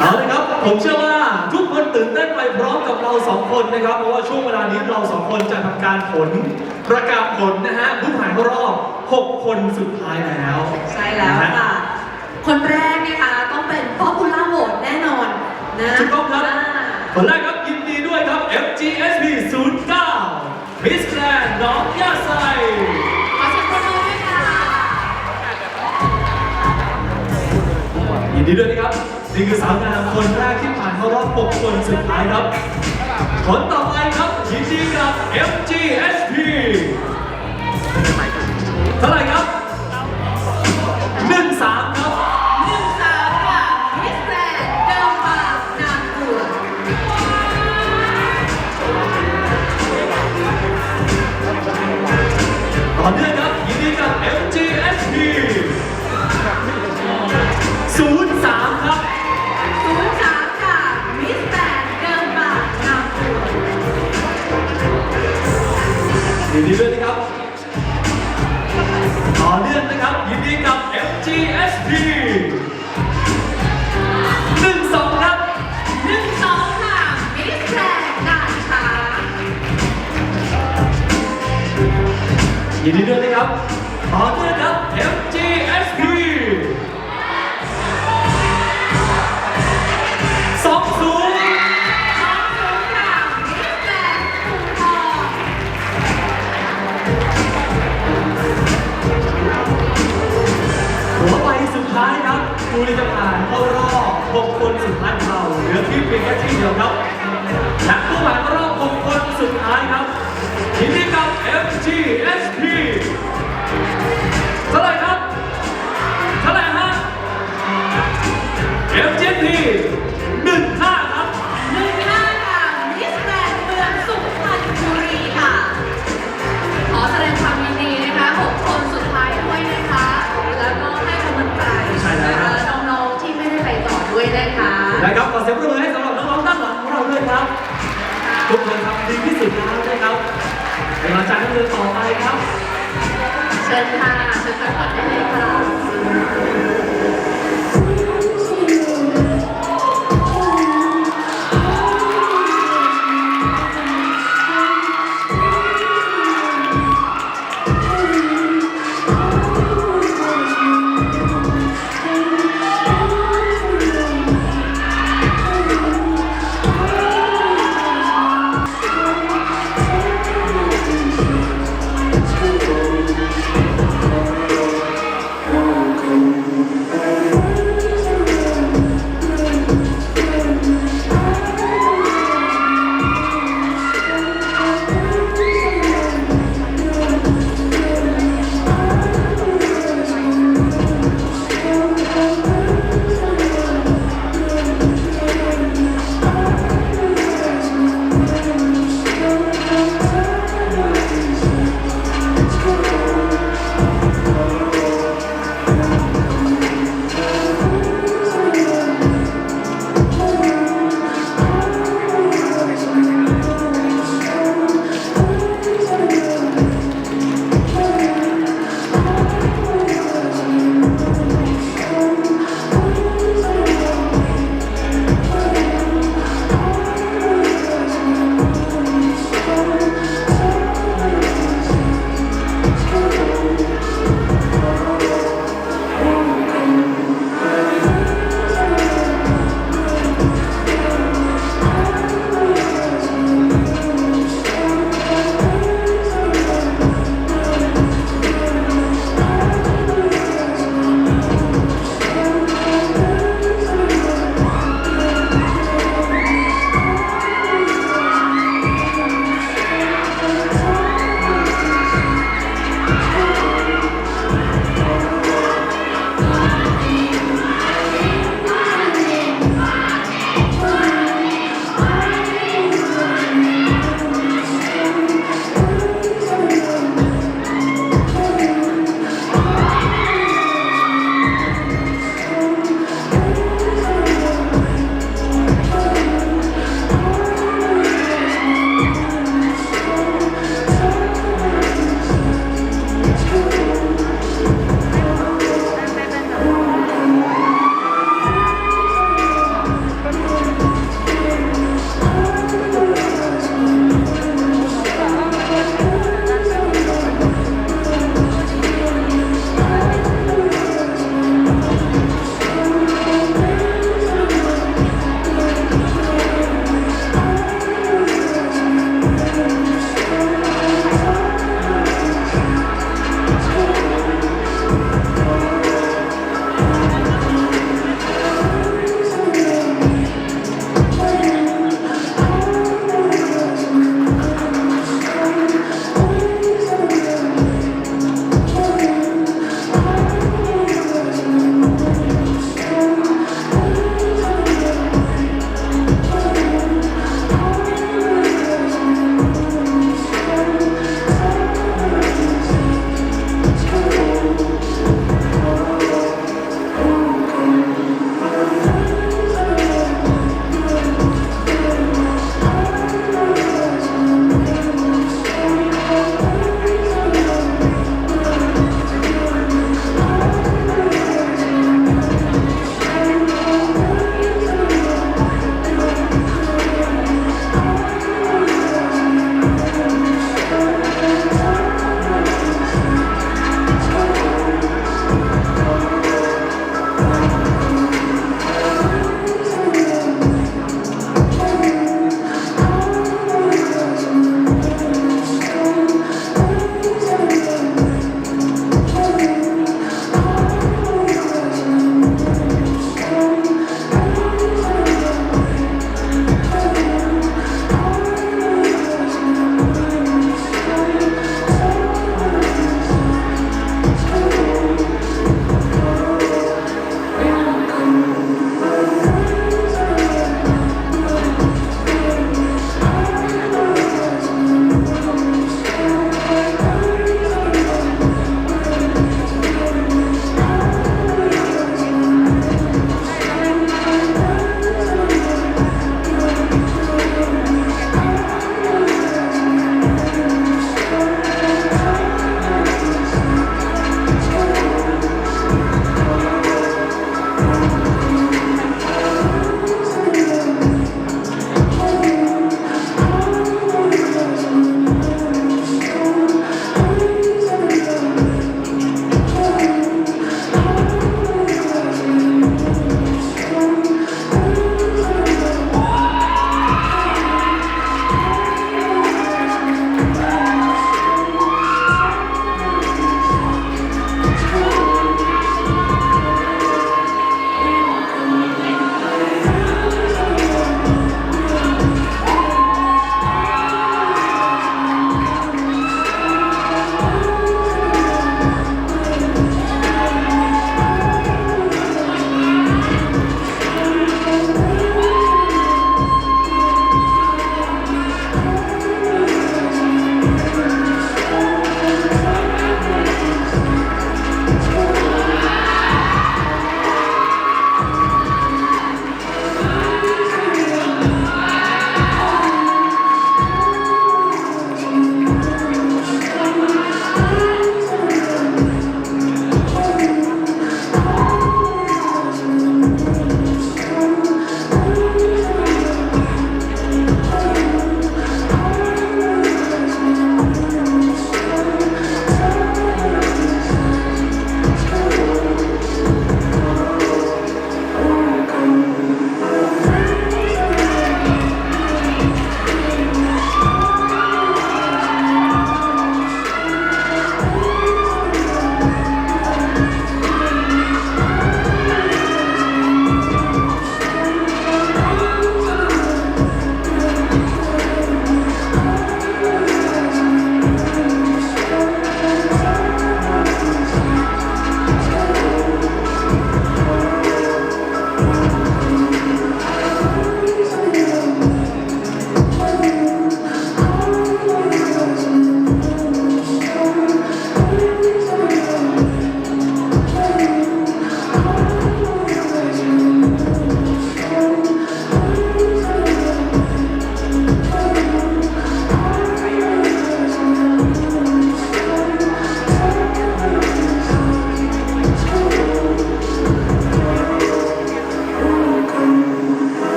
เอาเลยครับ ผมเชื่อว่าทุกคนตื่นเต้นไปพร้อมกับเราสองคนนะครับ เพราะว่าช่วงเวลานี้เราสองคนจะทำการผลประกาศผลนะฮะผู้ผ่านเข้ารอบ 6 คนสุดท้ายแล้วใช่แล้วค่ะ คนแรกนะคะต้องเป็นป๊อปปูล่าโหวตแน่นอนนะถูกต้องครับาคนแรกครับยินดีด้วยครับ FGSP 09 Miss Grand น้องยาไซขอเสียงปรบมือด้วยค่ะ ยินดีด้วยนะครับ นี่คือสาวงามคนแรกที่ผ่านเข้ารอบ6คนสุดท้ายครับ คนต่อไปครับยินดีกับ MGSP เท่าไหร่ครับ 13 ครับ ครับคูริจะผ่านเข้ารอบ6คนสุดท้ายของเราเหลือที่เพียงแค่ที่เดียวครับและผู้ผ่านเข้ารอบ6คนสุดท้ายครับยินดีกับ FG เป็นกำลังใจให้เดินต่อไปครับ เชิญค่ะ เชิญพักผ่อนได้เลยค่ะ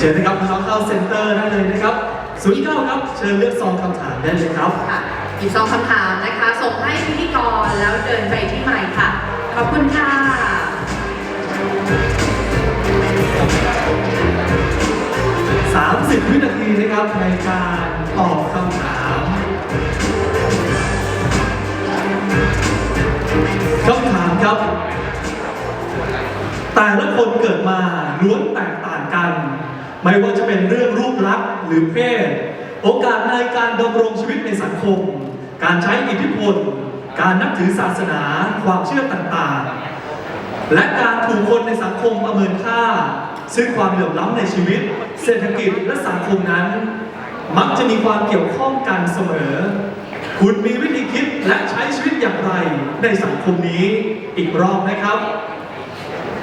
เดี๋ยวเชิญนะครับน้องๆเข้าเซ็นเตอร์ได้เลยนะครับ09ครับ เชิญเลือกซองคำถามได้เลยครับค่ะหยิบซองคำถามนะคะ ส่งให้พิธีกรแล้วเดินไปที่ใหม่ค่ะ ขอบคุณค่ะ30วินาทีนะครับในการตอบคำถามคำถามครับ แต่ละคนเกิดมาล้วนแตกต่างกัน ไม่ว่าจะเป็นเรื่องรูปลักษณ์หรือเพศ โอกาสในการดำรงชีวิตในสังคม การใช้อิทธิพล การนับถือศาสนา ความเชื่อต่างๆ และการถูกคนในสังคมประเมินค่า ซึ่งความเหลื่อมล้ำในชีวิต เศรษฐกิจและสังคมนั้น มักจะมีความเกี่ยวข้องกันเสมอ คุณมีวิธีคิดและใช้ชีวิตอย่างไรในสังคมนี้อีกรอบนะครับ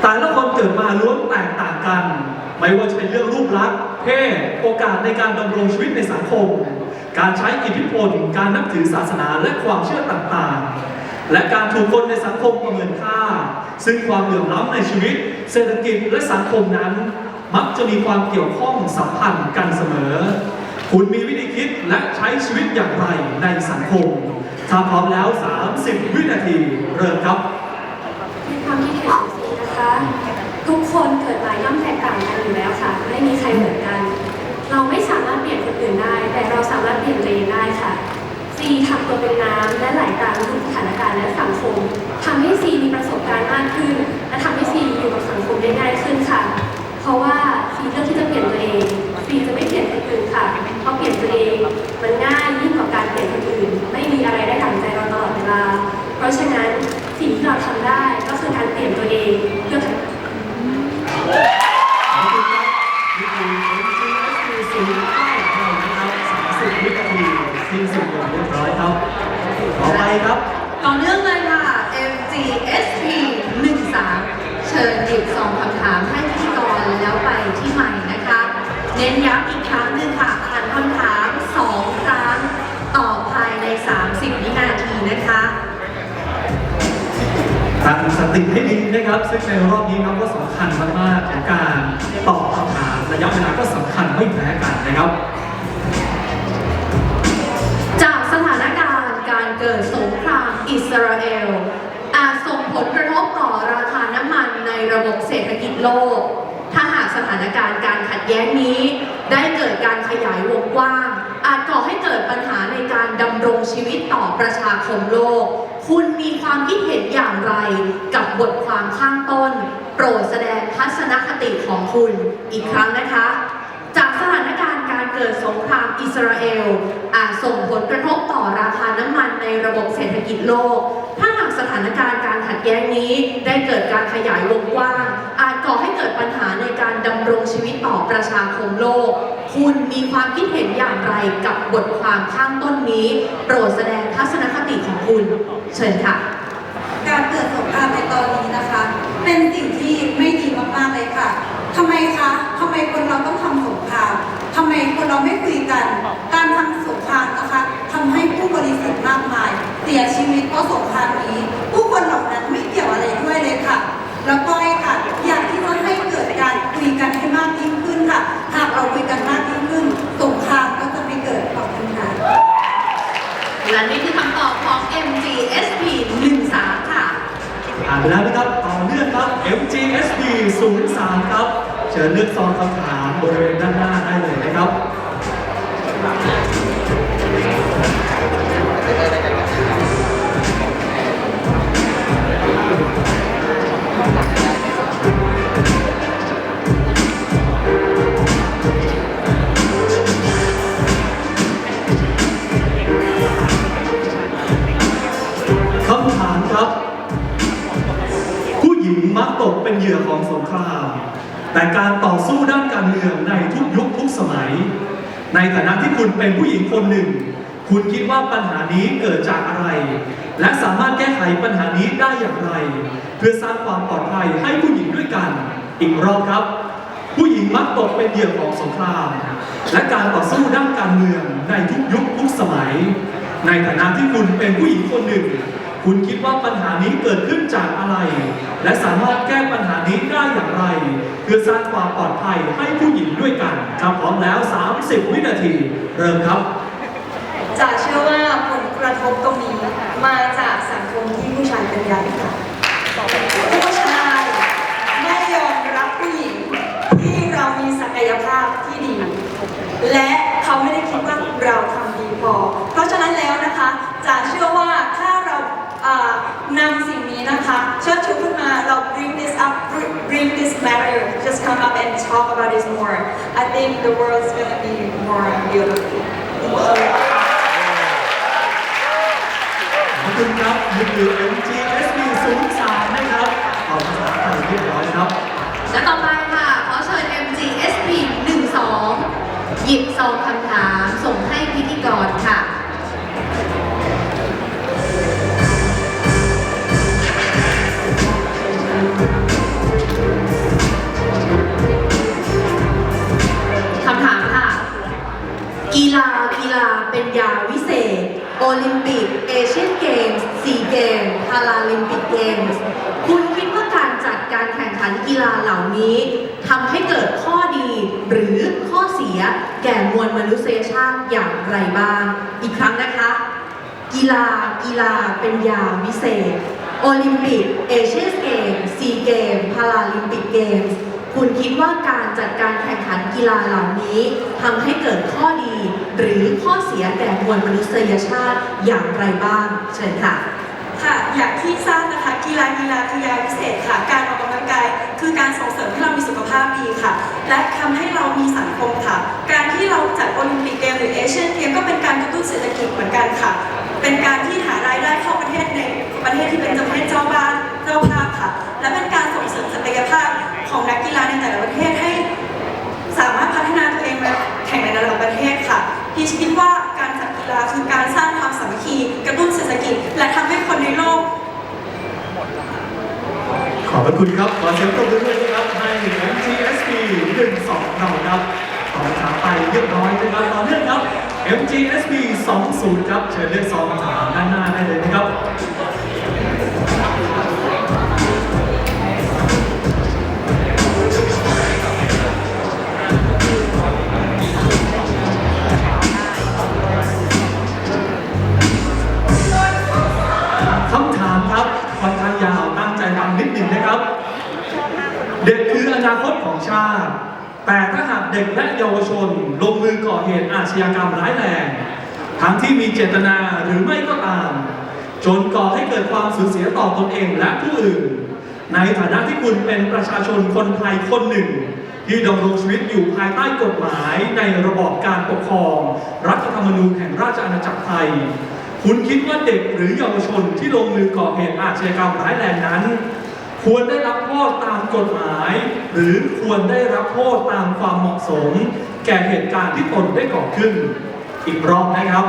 แต่ละคนเกิดมาล้วนแตกต่างกัน ไม่ว่าจะเป็นเรื่องรูปลักษณ์เพศโอกาสในการดำรงชีวิตในสังคม การใช้อิทธิพล การนับถือศาสนาและความเชื่อต่างๆ และการถูกคนในสังคมประเมินค่า ซึ่งความเหลื่อมล้ำในชีวิต เศรษฐกิจและสังคมนั้น มักจะมีความเกี่ยวข้องสัมพันธ์กันเสมอ คุณมีวิธีคิดและใช้ชีวิตอย่างไรในสังคม ถ้าพร้อมแล้ว 30 วินาทีเริ่มครับความคิดเห็นของซีนะคะ ทุกคนเกิดมาย่อมแตกต่างกันอยู่แล้วค่ะ ไม่มีใครเหมือนกัน เราไม่สามารถเปลี่ยนคนอื่นได้ แต่เราสามารถเปลี่ยนตัวเองได้ค่ะซีทำตัวเป็นน้ำและไหลตามทุกสถานการณ์และสังคมทำให้ซีมีประสบการณ์มากขึ้น และทำให้ซีอยู่กับสังคมได้ง่ายขึ้นค่ะเพราะ ครับซึ่งในรอบนี้ครับก็สำคัญมากๆของการตอบคำถามระยะเวลาก็สำคัญไม่แพ้กันนะครับ จากสถานการณ์การเกิดสงครามอิสราเอล อาจส่งผลกระทบต่อราคาน้ำมันในระบบเศรษฐกิจโลก ถ้าหากสถานการณ์การขัดแย้งนี้ ได้เกิดการขยายวงกว้าง อาจก่อให้เกิดปัญหาในการดำรงชีวิตต่อประชาคมโลก คุณมีความคิดเห็นอย่างไรกับบทความข้างต้น โปรดแสดงทัศนคติของคุณอีกครั้งนะคะ จากสถานการณ์การเกิดสงครามอิสราเอลอาจส่งผลกระทบต่อราคาน้ำมันในระบบเศรษฐกิจโลก ถ้าหากสถานการณ์ แย้งนี้ได้เกิดการขยายวงกว้าง อาจก่อให้เกิดปัญหาในการดำรงชีวิตต่อประชาคมโลก คุณมีความคิดเห็นอย่างไรกับบทความข้างต้นนี้ โปรดแสดงทัศนคติของคุณ เชิญค่ะ การเกิดสงครามในตอนนี้นะคะ เป็นสิ่งที่ไม่ดีมากๆเลยค่ะทำไมคะทำไมคนเราต้องทำสงคราม ทำไมคนเราไม่คุยกัน การทำสงครามนะคะทำให้ผู้บริสุทธิ์มากมาย เสียชีวิตเพราะสงครามนี้ ผู้คนเหล่านั้นไม่เกี่ยวอะไรด้วยเลยค่ะ แล้วก็ไอ้ค่ะอยากที่จะให้เกิดการคุยกันให้มากยิ่งขึ้นค่ะ หากเราคุยกันมากยิ่งขึ้น สงครามก็จะไม่เกิดขอบคุณค่ะและนี่คือคำตอบของ MGSP 13ค่ะอ่านไปแล้วนะครับต่อเนื่องครับ MGSB 03ครับเชิญเลือกซองคำถามบริเวณด้านหน้าได้เลยนะครับคำถามครับ ผู้หญิงมักตกเป็นเหยื่อของสงคราม แต่การต่อสู้ด้านการเมืองในทุกยุคทุกสมัย ในฐานะที่คุณเป็นผู้หญิงคนหนึ่ง คุณคิดว่าปัญหานี้เกิดจากอะไร และสามารถแก้ไขปัญหานี้ได้อย่างไร เพื่อสร้างความปลอดภัยให้ผู้หญิงด้วยกัน อีกรอบครับ ผู้หญิงมักตกเป็นเหยื่อของสงคราม และการต่อสู้ด้านการเมืองในทุกยุคทุกสมัย ในฐานะที่คุณเป็นผู้หญิงคนหนึ่ง คุณคิดว่าปัญหานี้เกิดขึ้นจากอะไร และสามารถแก้ปัญหานี้ได้อย่างไร เพื่อสร้างความปลอดภัยให้ผู้หญิงด้วยกันถ้าพร้อมแล้ว 30 วินาที เริ่มครับจะเชื่อว่าผลกระทบตรงนี้มาจากสังคมที่ผู้ชายเป็นใหญ่ค่ะผู้ชายไม่ยอมรับผู้หญิงที่เรามีศักยภาพที่ดี และเขาไม่ได้คิดว่าเราทำดีพอ เพราะฉะนั้นแล้วนะคะจะเชื่อว่าเอ่อนำสิ่งนี้นะคะเชิดชูขึ้นมาเรา bring this up bring this matter just come up and talk about this more I think the world's gonna be more beautiful ขอบคุณครับนี่คือ MGSB 03นะครับเอาภาษาไทยเรียบร้อยครับ และต่อไปค่ะ ขอเชิญ MGSP 12 หยิบซองคำถามส่งให้พิธีกรค่ะ ยาวิเศษ โอลิมปิก เอเชียนเกมส์ซีเกมส์พาราลิมปิกเกมส์คุณคิดว่าการจัดการแข่งขันกีฬาเหล่านี้ทำให้เกิดข้อดีหรือข้อเสียแก่มวลมนุษยชาติอย่างไรบ้าง อีกครั้งนะคะ กีฬากีฬาเป็นยาวิเศษ โอลิมปิก เอเชียนเกมส์ซีเกมส์พาราลิมปิกเกมส์คุณคิดว่าการจัดการแข่งขันกีฬาเหล่านี้ทำให้เกิดข้อดี หรือข้อเสียแก่มวลมนุษยชาติอย่างไรบ้าง เชิญค่ะ ค่ะ อย่างที่ทราบนะคะ กีฬากีฬาคือยาพิเศษค่ะ การออกกำลังกายคือการส่งเสริมให้เรามีสุขภาพดีค่ะ และทำให้เรามีสังคมค่ะ การที่เราจัดโอลิมปิกเกมหรือเอเชียนเกมก็เป็นการกระตุ้นเศรษฐกิจเหมือนกันค่ะ เป็นการที่หารายได้เข้าประเทศในประเทศที่เป็นประเทศเจ้าบ้านเจ้าภาพค่ะ และเป็นการส่งเสริมศักยภาพของนักกีฬาในแต่ละประเทศให้ สามารถพัฒนาตัวเองมาแข่งในระดับประเทศค่ะ พีชคิดว่าการจัดกีฬาคือการสร้างความสามัคคีกระตุ้นเศรษฐกิจ และทำให้คนในโลก ขอบพระคุณครับ ขอเสียงปรบมือด้วยนะครับให้ MGSB 12เราครับต่อบคำถามไปเรียบร้อยนะครับต่อเนื่องครับ MGSB 20ครับ เชิญเลือกซองคำถามด้านหน้าได้เลยนะครับ แต่ถ้าหากเด็กและเยาวชนลงมือก่อเหตุอาชญากรรมร้ายแรงทั้งที่มีเจตนาหรือไม่ก็ตาม จนก่อให้เกิดความสูญเสียต่อตนเองและผู้อื่น ในฐานะที่คุณเป็นประชาชนคนไทยคนหนึ่ง ที่ดำรงชีวิตอยู่ภายใต้กฎหมายในระบอบการปกครอง รัฐธรรมนูญแห่งราชอาณาจักรไทย คุณคิดว่าเด็กหรือเยาวชนที่ลงมือก่อเหตุอาชญากรรมร้ายแรงนั้น ควรได้รับโทษตามกฎหมาย หรือควรได้รับโทษตามความเหมาะสม แก่เหตุการณ์ที่ตนได้ก่อขึ้น อีกรอบนะครับ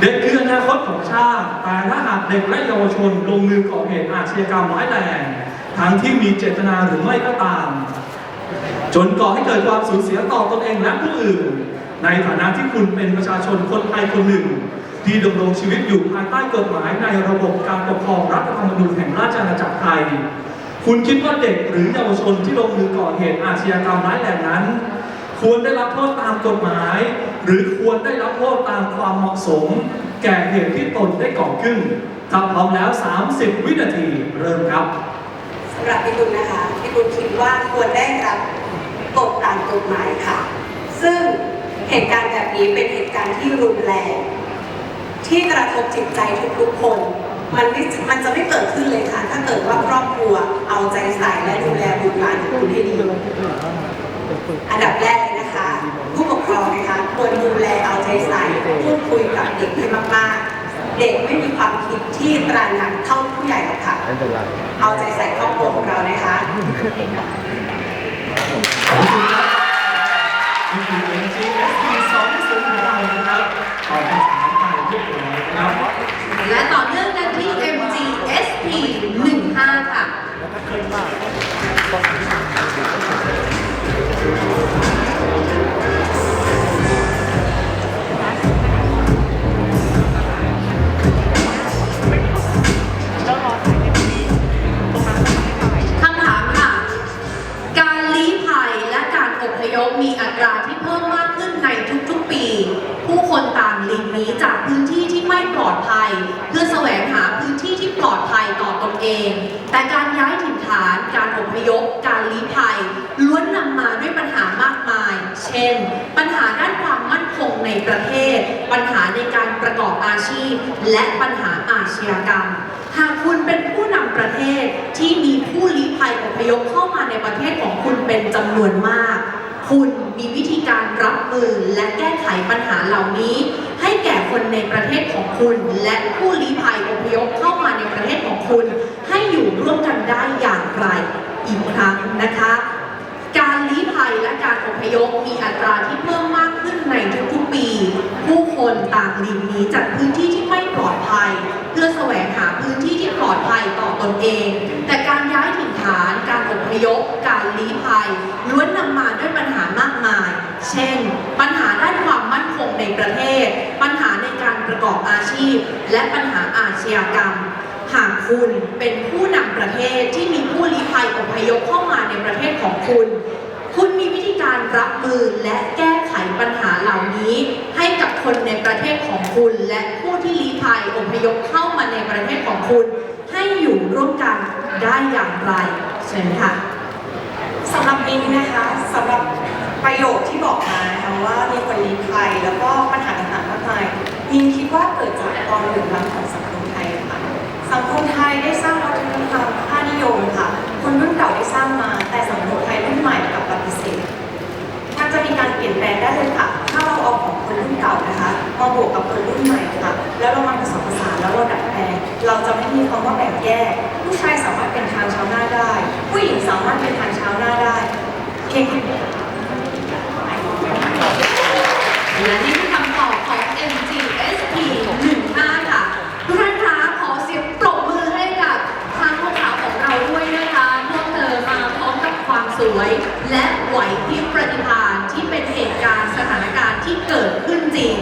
เด็กคืออนาคตของชาติแต่ถ้าหากเด็กและเยาวชนลงมือก่อเหตุอาชญากรรมร้ายแรงทั้งที่มีเจตนาหรือไม่ก็ตาม จนก่อให้เกิดความสูญเสียต่อตนเองและผู้อื่น ในฐานะที่คุณเป็นประชาชนคนไทยคนหนึ่ง ที่ดำรงชีวิตอยู่ภายใต้กฎหมายในระบบการปกครองรัฐธรรมนูญแห่งราชอาณาจักรไทย คุณคิดว่าเด็กหรือเยาวชนที่ลงมือก่อเหตุอาชญากรรมร้ายแรงนั้น ควรได้รับโทษตามกฎหมาย หรือควรได้รับโทษตามความเหมาะสม แก่เหตุที่ตนได้ก่อขึ้นถ้าพร้อมแล้ว 30 วินาทีเริ่มครับสำหรับพี่ตุลนะคะพี่ตุลคิดว่าควรได้รับกฎตามกฎหมายค่ะ ซึ่งเหตุการณ์แบบนี้เป็นเหตุการณ์ที่รุนแรง ที่กระทบจิตใจทุกๆคนมันไม่มันจะไม่เกิดขึ้นเลยค่ะ ถ้าเกิดว่าครอบครัวเอาใจใส่และดูแลบุตรหลานของคุณให้ดี อันดับแรกเลยนะคะ ผู้ปกครองนะคะควรดูแลเอาใจใส่พูดคุยกับเด็กให้มากๆ เด็กไม่มีความคิดที่ตระหนักเท่าผู้ใหญ่หรอกค่ะไม่เป็นไรเอาใจใส่ครอบครัวของเรานะคะ เอง แต่การย้ายถิ่นฐาน การอพยพ การลี้ภัย ล้วนนำมาด้วยปัญหามากมาย เช่น ปัญหาด้านความมั่นคงในประเทศ ปัญหาในการประกอบอาชีพ และปัญหาอาชญากรรม หากคุณเป็นผู้นำประเทศที่มีผู้ลี้ภัยอพยพเข้ามาในประเทศของคุณเป็นจำนวนมาก คุณมีวิธีการรับมือและแก้ไขปัญหาเหล่านี้ ให้แก่คนในประเทศของคุณ และผู้ลี้ภัยอพยพเข้ามาในประเทศของคุณ ให้อยู่ร่วมกันได้อย่างไรอีกครั้งนะคะ การลี้ภัยและการอพยพมีอัตราที่เพิ่มมากขึ้นในทุกๆปี ผู้คนต่างหลีกหนีจากพื้นที่ที่ไม่ปลอดภัย เพื่อแสวงหาพื้นที่ที่ปลอดภัยต่อตนเอง แต่การย้ายถิ่นฐาน การอพยพ การลี้ภัย เช่น ปัญหาด้านความมั่นคงในประเทศ ปัญหาในการประกอบอาชีพ และปัญหาอาชญากรรม หากคุณเป็นผู้นำประเทศที่มีผู้ลี้ภัยอพยพเข้ามาในประเทศของคุณ คุณมีวิธีการรับมือและแก้ไขปัญหาเหล่านี้ ให้กับคนในประเทศของคุณ และผู้ที่ลี้ภัยอพยพเข้ามาในประเทศของคุณ ให้อยู่ร่วมกันได้อย่างไรเชิญค่ะสำหรับมินนะคะสำหรับ ประโยคที่บอกมานะคะว่ามีคนลี้ภัยแล้วก็ปัญหาต่างๆมากมายมินคิดว่าเกิดจากความเหลื่อมล้ำของสังคมไทยค่ะสังคมไทยได้สร้างวัฒนธรรมค่านิยมค่ะ คนรุ่นเก่าได้สร้างมา แต่สังคมไทยรุ่นใหม่กลับปฏิเสธมันจะมีการเปลี่ยนแปลงได้เลยค่ะ ถ้าเราเอาของคนรุ่นเก่านะคะมาบวกกับคนรุ่นใหม่ค่ะ แล้วเรามาผสมผสานแล้วเราดัดแปลงเราจะไม่มีคำว่าแบ่งแยก ผู้ชายสามารถเป็นทางชาวนาได้ ผู้หญิงสามารถเป็นทางชาวนาได้เพียงแค่ และนี่คือคำตอบของ MGSP 15ค่ะ ทุกท่านคะขอเสียงปรบมือให้กับทางพวกเราของเราด้วยนะคะพวเธอมาพร้อมกับความสวย และไหวพริบปฏิภาณที่เป็นเหตุการณ์สถานการณ์ที่เกิดขึ้นจริง